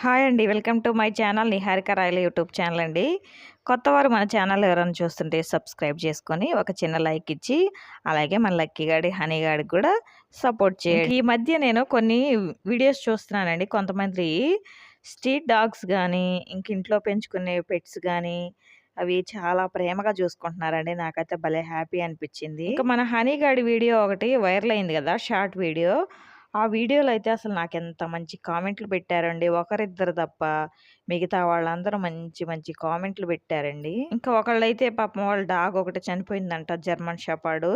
Hi అండి. Welcome to my channel Niharika Rayala YouTube channel అండి. కొత్త వారు మన ఛానల్ ఎవరైనా చూస్తుంటే సబ్స్క్రైబ్ చేసుకొని ఒక చిన్న లైక్ ఇచ్చి అలాగే మన లక్కీగాడి హనీగాడికి కూడా సపోర్ట్ చేయండి. ఈ మధ్య నేను కొన్ని వీడియోస్ చూస్తున్నానండి. కొంతమంది స్ట్రీట్ డాగ్స్ కానీ ఇంక ఇంట్లో పెంచుకునే పెట్స్ కానీ అవి చాలా ప్రేమగా చూసుకుంటున్నారండి. నాకైతే భలే హ్యాపీ అనిపించింది. ఇంకా మన హనీగాడి వీడియో ఒకటి వైరల్ అయింది కదా షార్ట్ వీడియో. ఆ వీడియోలో అయితే అసలు నాకు ఎంత మంచి కామెంట్లు పెట్టారండి. ఒకరిద్దరు తప్ప మిగతా వాళ్ళందరూ మంచి మంచి కామెంట్లు పెట్టారండి. ఇంకా ఒకళ్ళైతే పాపం వాళ్ళ డాగ్ ఒకటి చనిపోయిందంట జర్మన్ షపాడు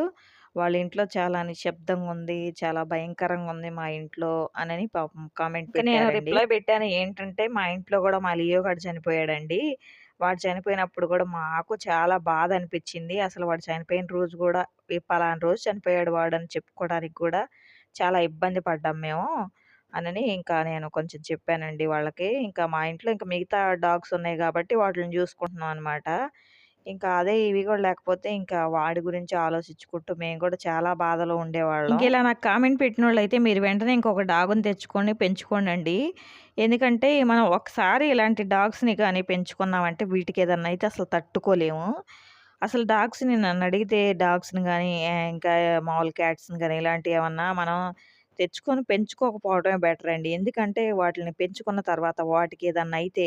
వాళ్ళ ఇంట్లో చాలా నిశ్శబ్దంగా ఉంది చాలా భయంకరంగా ఉంది మా ఇంట్లో అని పాపం కామెంట్ నేను రిప్లై పెట్టాను ఏంటంటే మా ఇంట్లో కూడా మా లియో గడు చనిపోయాడండి. వాడు చనిపోయినప్పుడు కూడా మాకు చాలా బాధ అనిపించింది. అసలు వాడు చనిపోయిన రోజు కూడా పలానా రోజు చనిపోయాడు వాడు అని చెప్పుకోవడానికి కూడా. చాలా ఇబ్బంది పడ్డాం మేము అనని ఇంకా నేను కొంచెం చెప్పానండి వాళ్ళకి. ఇంకా మా ఇంట్లో ఇంకా మిగతా డాగ్స్ ఉన్నాయి కాబట్టి వాటిని చూసుకుంటున్నాం అనమాట ఇంకా అదే ఇవి కూడా లేకపోతే ఇంకా వాడి గురించి ఆలోచించుకుంటూ మేము కూడా చాలా బాధలో ఉండేవాళ్ళం. ఇంకా ఇలా నాకు కామెంట్ పెట్టిన వాళ్ళు అయితే మీరు వెంటనే ఇంకొక డాగ్ని తెచ్చుకొని పెంచుకోండి ఎందుకంటే మనం ఒకసారి ఇలాంటి డాగ్స్ని కానీ పెంచుకున్నామంటే వీటికి ఏదన్నా అయితే అసలు తట్టుకోలేము. అసలు డాగ్స్‌ని నన్ను అడిగితే డాగ్స్‌ని కానీ ఇంకా మామూలు క్యాట్స్‌ని కానీ ఇలాంటివి ఏమన్నా మనం తెచ్చుకొని పెంచుకోకపోవడమే బెటర్ అండి. ఎందుకంటే వాటిని పెంచుకున్న తర్వాత వాటికి ఏదన్నా అయితే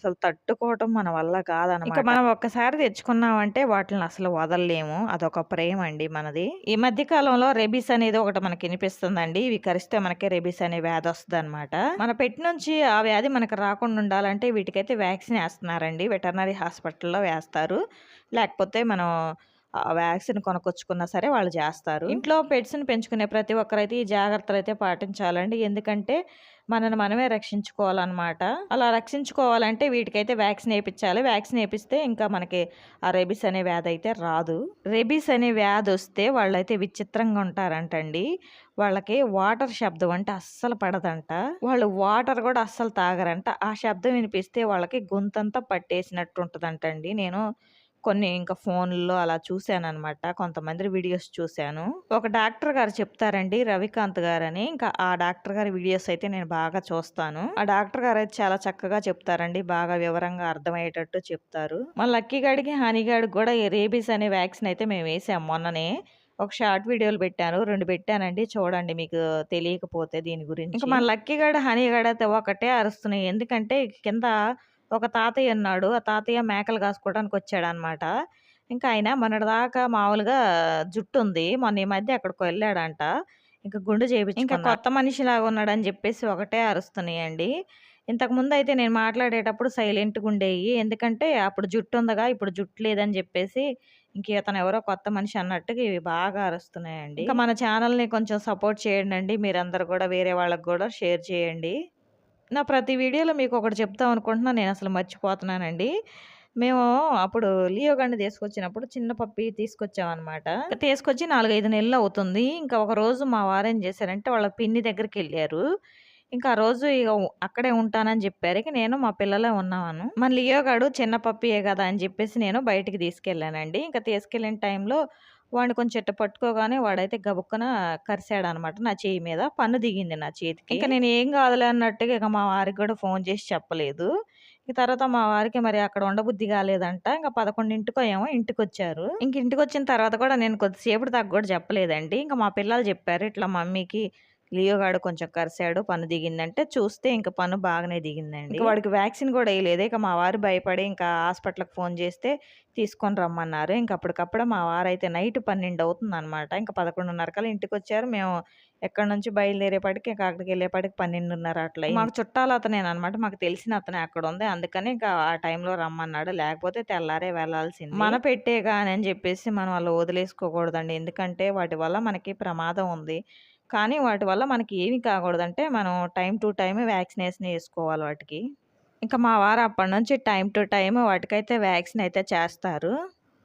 అసలు తట్టుకోవటం మన వల్ల కాదనమాట. మనం ఒక్కసారి తెచ్చుకున్నామంటే వాటిని అసలు వదలలేము. అదొక ప్రేమ అండి మనది. ఈ మధ్య కాలంలో రెబీస్ అనేది ఒకటి మనకి వినిపిస్తుందండి. ఇవి కరిస్తే మనకి రెబీస్ అనే వ్యాధి వస్తదనమాట. మన పెట్ నుంచి ఆ వ్యాధి మనకు రాకుండా ఉండాలంటే వీటికైతే వ్యాక్సిన్ వేస్తున్నారండి. వెటర్నరీ హాస్పిటల్‌లో వేస్తారు. లేకపోతే మనం వ్యాక్సిన్ కొనుక్కొచ్చుకున్నా సరే వాళ్ళు చేస్తారు. ఇంట్లో పెట్స్‌ని పెంచుకునే ప్రతి ఒక్కరైతే ఈ జాగ్రత్తలు అయితే పాటించాలండి. ఎందుకంటే మనని మనమే రక్షించుకోవాలన్నమాట. అలా రక్షించుకోవాలంటే వీటికైతే వ్యాక్సిన్ వేయించాలి. వ్యాక్సిన్ వేపిస్తే ఇంకా మనకి ఆ రెబీస్ అనే వ్యాధి అయితే రాదు. రెబీస్ అనే వ్యాధి వస్తే వాళ్ళైతే విచిత్రంగా ఉంటారంటండి. వాళ్ళకి వాటర్ శబ్దం అంటే అస్సలు పడదంట. వాళ్ళు వాటర్ కూడా అస్సలు తాగరంట. ఆ శబ్దం వినిపిస్తే వాళ్ళకి గొంతంతా పట్టేసినట్టు ఉంటుందంటండి నేను కొన్ని ఇంకా ఫోన్‌లో అలా చూశాననమాట. కొంతమంది వీడియోస్ చూశాను. ఒక డాక్టర్ గారు చెప్తారండి రవికాంత్ గారని. ఇంకా ఆ డాక్టర్ గారి వీడియోస్ అయితే నేను బాగా చూస్తాను. ఆ డాక్టర్ గారైతే చాలా చక్కగా చెప్తారండి. బాగా వివరంగా అర్థమయ్యేటట్టు చెప్తారు. మా లక్కీ గాడికి, హనీ గాడికి కూడా రేబీస్ అనే వ్యాక్సిన్ అయితే మేము వేసాం మొన్ననే. ఒక షార్ట్ వీడియోలు పెట్టాను. 2 పెట్టానండి. చూడండి మీకు తెలియకపోతే దీని గురించి. ఇంకా మన లక్కీ గాడు, హనీ గాడైతే ఒకటే అరుస్తున్నాయి. ఎందుకంటే కింద ఒక తాతయ్య ఉన్నాడు. ఆ తాతయ్య మేకలు కాసుకోవడానికి వచ్చాడనమాట. ఇంకా ఆయన మొన్నటిదాకా మామూలుగా జుట్టుంది. మొన్న ఈ మధ్య అక్కడికి వెళ్ళాడంట. ఇంకా గుండు చేపించుకున్నాడు. ఇంకా కొత్త మనిషిలాగా ఉన్నాడని చెప్పేసి ఒకటే అరుస్తున్నాయండి. ఇంతకుముందయితే నేను మాట్లాడేటప్పుడు సైలెంట్‌గా ఉండేయి. ఎందుకంటే అప్పుడు జుట్టు ఉందిగా ఇప్పుడు జుట్టు లేదని చెప్పేసి ఇంక ఇతను ఎవరో కొత్త మనిషి అన్నట్టుగా ఇవి బాగా అరుస్తున్నాయండి. ఇంకా మన ఛానల్‌ని కొంచెం సపోర్ట్ చేయండండి. మీరందరూ కూడా వేరే వాళ్ళకి కూడా షేర్ చేయండి. నా ప్రతి వీడియోలో మీకు ఒకటి చెప్తాం అనుకుంటున్నా నేను అసలు మర్చిపోతున్నానండి. మేము అప్పుడు లియో గాడిని తీసుకొచ్చినప్పుడు చిన్న పప్పి తీసుకొచ్చామనమాట. తీసుకొచ్చి 4, 5 నెలలు అవుతుంది. ఇంకా ఒకరోజు మా వారేం చేశారంటే వాళ్ళ పిన్ని దగ్గరికి వెళ్ళారు ఇంకా ఆ రోజు ఇక అక్కడే ఉంటానని చెప్పారు. ఇక నేను మా పిల్లలే ఉన్నాను మన లియోగాడు చిన్న పప్పియే కదా అని చెప్పేసి నేను బయటికి తీసుకెళ్ళానండి. ఇంకా తీసుకెళ్ళిన టైంలో వాడిని కొంచెం ఇట్ట పట్టుకోగానే వాడైతే గబుక్కున కరిసాడనమాట నా చేయి మీద. పన్ను దిగింది నా చేతికి. ఇంక నేను ఏం కాదులే అన్నట్టుగా ఇక మా వారికి కూడా ఫోన్ చేసి చెప్పలేదు. ఇక తర్వాత మా వారికి మరి అక్కడ ఉండబుద్ధి కాలేదంట. ఇంక 11కో ఏమో ఇంటికొచ్చారు. ఇంక ఇంటికి వచ్చిన తర్వాత కూడా నేను కొద్దిసేపటి దాకా కూడా చెప్పలేదండి. ఇంకా మా పిల్లలు చెప్పారు ఇట్లా మమ్మీకి లియో గాడు కొంచెం కరిసాడు. పన్ను దిగిందంటే చూస్తే ఇంక పన్ను బాగానే దిగిందండి. ఇంక వాడికి వ్యాక్సిన్ కూడా వేయలేదు. ఇక మా వారు భయపడి ఇంకా హాస్పిటల్‌కి ఫోన్ చేస్తే తీసుకొని రమ్మన్నారు. ఇంక అప్పటికప్పుడే మా వారైతే నైట్ 12 అవుతుందనమాట. ఇంక 11:30 కల్లా ఇంటికొచ్చారు. మేము ఎక్కడి నుంచి బయలుదేరేపాటికి ఇంక అక్కడికి వెళ్ళేపాటికి 12:30 అట్లా. మాకు చుట్టాలు అతనేననమాట. మాకు తెలిసిన అతనే అక్కడ ఉంది. అందుకని ఇంకా ఆ టైంలో రమ్మన్నాడు. లేకపోతే తెల్లారే వెళ్ళాల్సింది. మన పెట్టే గాని అని చెప్పేసి మనం అలా వదిలేసుకోకూడదండి. ఎందుకంటే వాటి వల్ల మనకి ప్రమాదం ఉంది. కానీ వాటి వల్ల మనకి ఏమి కాకూడదంటే మనం టైం టు టైమ్ వ్యాక్సినేషన్ వేసుకోవాలి వాటికి. ఇంకా మా వారు అప్పటినుంచి టైం టు టైమ్ వాటికైతే వ్యాక్సిన్ అయితే చేస్తారు.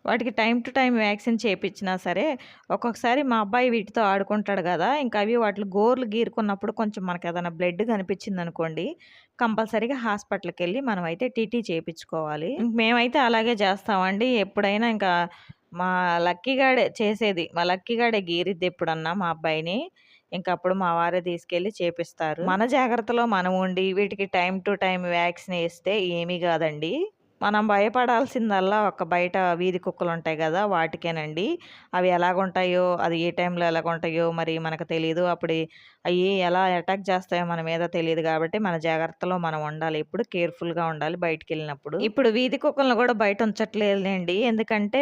వాటికి టైం టు టైం వ్యాక్సిన్ చేయించినా సరే ఒక్కొక్కసారి మా అబ్బాయి వీటితో ఆడుకుంటాడు కదా! ఇంకా అవి వాటిలో గోర్లు గీరుకున్నప్పుడు కొంచెం మనకి ఏదైనా బ్లడ్ కనిపించిందనుకోండి కంపల్సరీగా హాస్పిటల్కి వెళ్ళి మనమైతే టీటీ చేపించుకోవాలి. మేమైతే అలాగే చేస్తామండి. ఎప్పుడైనా ఇంకా మా లక్కీగాడే చేసేది. మా లక్కీగాడే గీరిద్ది ఎప్పుడన్నా మా అబ్బాయిని. ఇంక అప్పుడు మా వారే తీసుకెళ్ళి చేపిస్తారు. మన జాగ్రత్తలో మనం ఉండి వీటికి టైం టు టైం వ్యాక్సిన్ వేస్తే ఏమీ కాదండి. మనం భయపడాల్సిందల్లా ఒక బయట వీధి కుక్కలు ఉంటాయి కదా వాటికేనండి. అవి ఎలాగుంటాయో, అది ఏ టైంలో ఎలాగుంటాయో మరి మనకు తెలియదు అప్పుడు అవి ఎలా అటాక్ చేస్తాయో మన మీద తెలియదు కాబట్టి మన జాగ్రత్తలో మనం ఉండాలి. ఇప్పుడు కేర్‌ఫుల్‌గా ఉండాలి బయటికి వెళ్ళినప్పుడు ఇప్పుడు వీధి కుక్కలను కూడా బయట ఉంచట్లేదండి ఎందుకంటే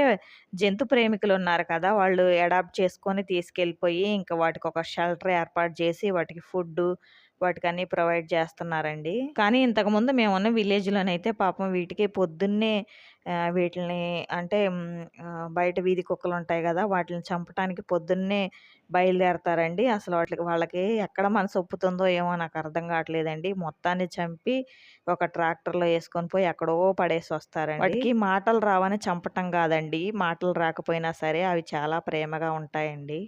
జంతు ప్రేమికులు ఉన్నారు కదా! వాళ్ళు అడాప్ట్ చేసుకొని తీసుకెళ్ళిపోయి, ఇంకా వాటికి ఒక షెల్టర్ ఏర్పాటు చేసి, వాటికి ఫుడ్డు వాటికన్నీ ప్రొవైడ్ చేస్తున్నారండి. కానీ ఇంతకుముందు మేమున్న విలేజ్‌లోనైతే పాపం వీటికి పొద్దున్నే వీటిని అంటే బయట వీధి కుక్కలు ఉంటాయి కదా వాటిని చంపటానికి పొద్దున్నే బయలుదేరతారండి. అసలు వాటికి వాళ్ళకి ఎక్కడ మనసు ఒప్పుతుందో ఏమో నాకు అర్థం కావట్లేదండి మొత్తాన్ని చంపి ఒక ట్రాక్టర్‌లో వేసుకొని పోయి ఎక్కడో పడేసి వస్తారండి వాటికి మాటలు రావని చంపటం కాదండి మాటలు రాకపోయినా సరే అవి చాలా ప్రేమగా ఉంటాయండి.